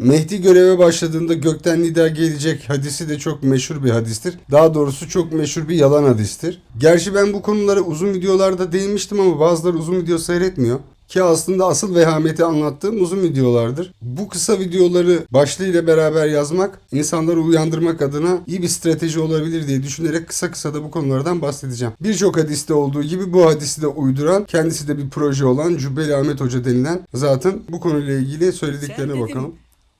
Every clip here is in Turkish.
Mehdi göreve başladığında gökten nida gelecek hadisi de çok meşhur bir hadistir. Daha doğrusu çok meşhur bir yalan hadistir. Gerçi ben bu konulara uzun videolarda değinmiştim ama bazıları uzun video seyretmiyor. Ki aslında asıl vehameti anlattığım uzun videolardır. Bu kısa videoları başlığıyla beraber yazmak, insanları uyandırmak adına iyi bir strateji olabilir diye düşünerek kısa kısa da bu konulardan bahsedeceğim. Birçok hadiste olduğu gibi bu hadisi de uyduran, kendisi de bir proje olan Cübbeli Ahmet Hoca denilen zaten bu konuyla ilgili söylediklerine bakalım.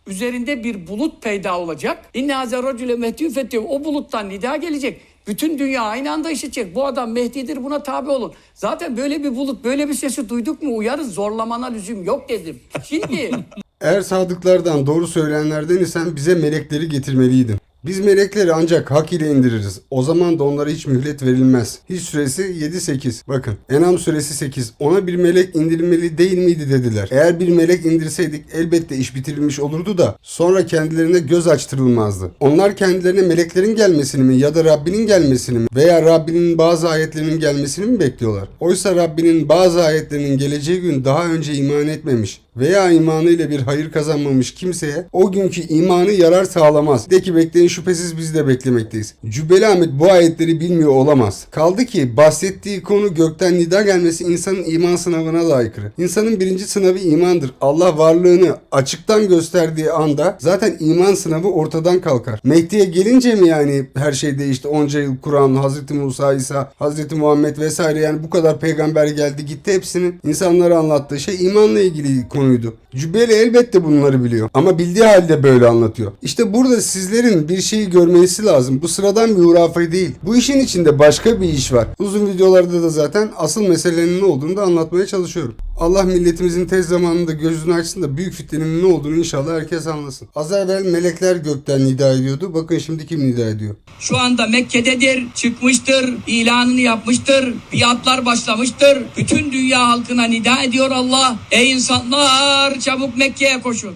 Üzerinde bir bulut peyda olacak. İnne haze racüle mehtüfetti. O buluttan nida gelecek. Bütün dünya aynı anda işitecek. Bu adam Mehdi'dir buna tabi olun. Zaten böyle bir bulut, böyle bir sesi duyduk mu uyarız. Zorlamana lüzum yok dedim. Şimdi Eğer sadıklardan, doğru söyleyenlerden isen bize melekleri getirmeliydin. Biz melekleri ancak hak ile indiririz. O zaman da onlara hiç mühlet verilmez. Hiç süresi 7-8. Bakın Enam suresi 8. Ona bir melek indirilmeli değil miydi dediler. Eğer bir melek indirseydik elbette iş bitirilmiş olurdu da sonra kendilerine göz açtırılmazdı. Onlar kendilerine meleklerin gelmesini mi ya da Rabbinin gelmesini mi veya Rabbinin bazı ayetlerinin gelmesini mi bekliyorlar? Oysa Rabbinin bazı ayetlerinin geleceği gün daha önce iman etmemiş veya imanıyla bir hayır kazanmamış kimseye o günkü imanı yarar sağlamaz. De ki bekleyin şüphesiz biz de beklemekteyiz. Cübbeli Ahmet bu ayetleri bilmiyor olamaz. Kaldı ki bahsettiği konu gökten nida gelmesi insanın iman sınavına da aykırı. İnsanın birinci sınavı imandır. Allah varlığını açıktan gösterdiği anda zaten iman sınavı ortadan kalkar. Mehdi'ye gelince mi yani her şey değişti? Onca yıl Kur'an, Hazreti Musa, İsa, Hazreti Muhammed vesaire yani bu kadar peygamber geldi gitti hepsinin insanlara anlattığı şey imanla ilgili konuydu. Cübbeli elbette bunları biliyor ama bildiği halde böyle anlatıyor. İşte burada sizlerin bir şeyi görmesi lazım. Bu sıradan bir hurafe değil. Bu işin içinde başka bir iş var. Uzun videolarda da zaten asıl meselenin ne olduğunu da anlatmaya çalışıyorum. Allah milletimizin tez zamanında gözünü açsın da büyük fitnenin ne olduğunu inşallah herkes anlasın. Az evvel melekler gökten nida ediyordu. Bakın şimdi kim nida ediyor? şu anda Mekke'dedir, çıkmıştır, ilanını yapmıştır, biatlar başlamıştır. Bütün dünya halkına nida ediyor Allah. Ey insanlar çabuk Mekke'ye koşun.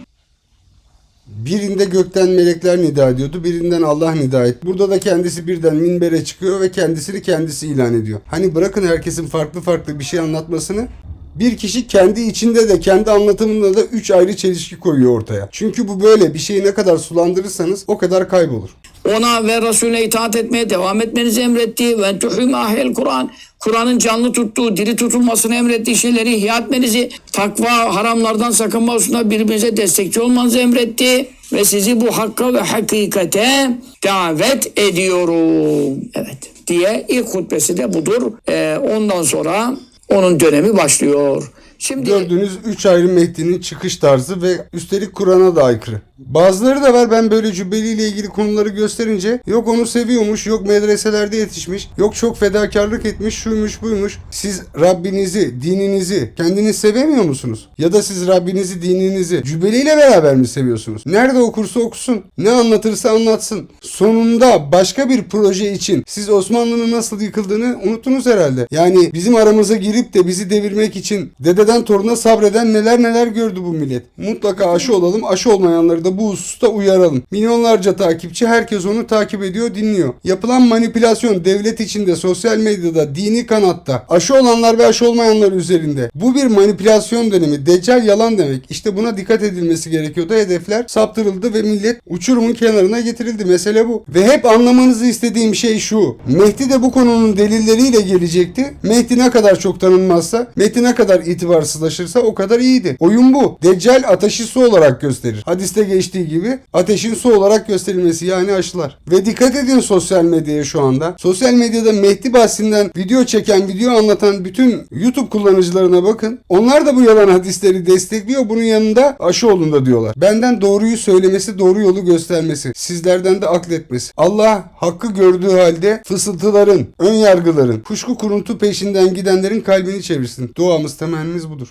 Birinde gökten melekler nida ediyordu, birinden Allah nida etti. Burada da kendisi birden minbere çıkıyor ve kendisini kendisi ilan ediyor. Hani bırakın herkesin farklı farklı bir şey anlatmasını. Bir kişi kendi içinde de kendi anlatımında da üç ayrı çelişki koyuyor ortaya. Çünkü bu böyle bir şeyi ne kadar sulandırırsanız o kadar kaybolur. Ona ve Resulüne itaat etmeye devam etmenizi emretti. Ve tuhüm ahel Kur'an. Kur'an'ın canlı tuttuğu, diri tutulmasını emrettiği şeyleri ihya etmenizi, takva, haramlardan sakınma hususunda birbirinize destekçi olmanızı emretti. Ve sizi bu hakka ve hakikate davet ediyorum. Evet diye ilk hutbesi de budur. Ee, ondan sonra onun dönemi başlıyor. Şimdi Gördüğünüz üç ayrı Mehdi'nin çıkış tarzı ve üstelik Kur'an'a da aykırı. Bazıları da var ben böyle Cübbeli ile ilgili konuları gösterince yok onu seviyormuş, yok medreselerde yetişmiş, yok çok fedakarlık etmiş, şuymuş buymuş. Siz Rabbinizi, dininizi kendiniz sevemiyor musunuz? Ya da siz Rabbinizi, dininizi Cübbeli ile beraber mi seviyorsunuz? Nerede okursa okusun, ne anlatırsa anlatsın. Sonunda başka bir proje için siz Osmanlı'nın nasıl yıkıldığını unuttunuz herhalde. Yani bizim aramıza girip de bizi devirmek için dededen toruna sabreden neler neler gördü bu millet. Mutlaka aşı olalım, aşı olmayanları da bu hususta uyaralım. Milyonlarca takipçi herkes onu takip ediyor, dinliyor. Yapılan manipülasyon devlet içinde, sosyal medyada, dini kanatta, aşı olanlar ve aşı olmayanlar üzerinde. Bu bir manipülasyon dönemi. Deccal yalan demek. İşte buna dikkat edilmesi gerekiyordu. Hedefler saptırıldı ve millet uçurumun kenarına getirildi. Mesele bu. Ve hep anlamanızı istediğim şey şu. Mehdi de bu konunun delilleriyle gelecekti. Mehdi ne kadar çok tanınmazsa, Mehdi ne kadar itibarsızlaşırsa o kadar iyiydi. Oyun bu. Deccal ateşi su olarak gösterir. Hadiste geçtiği gibi ateşin su olarak gösterilmesi yani aşılar. Ve dikkat edin sosyal medyaya şu anda. Sosyal medyada Mehdi bahsinden video çeken, video anlatan bütün YouTube kullanıcılarına bakın. Onlar da bu yalan hadisleri destekliyor. Bunun yanında aşı olun diyorlar. Benden doğruyu söylemesi, doğru yolu göstermesi. Sizlerden de akletmesi. Allah hakkı gördüğü halde fısıltıların, ön yargıların, kuşku kuruntu peşinden gidenlerin kalbini çevirsin. Duamız temennimiz budur.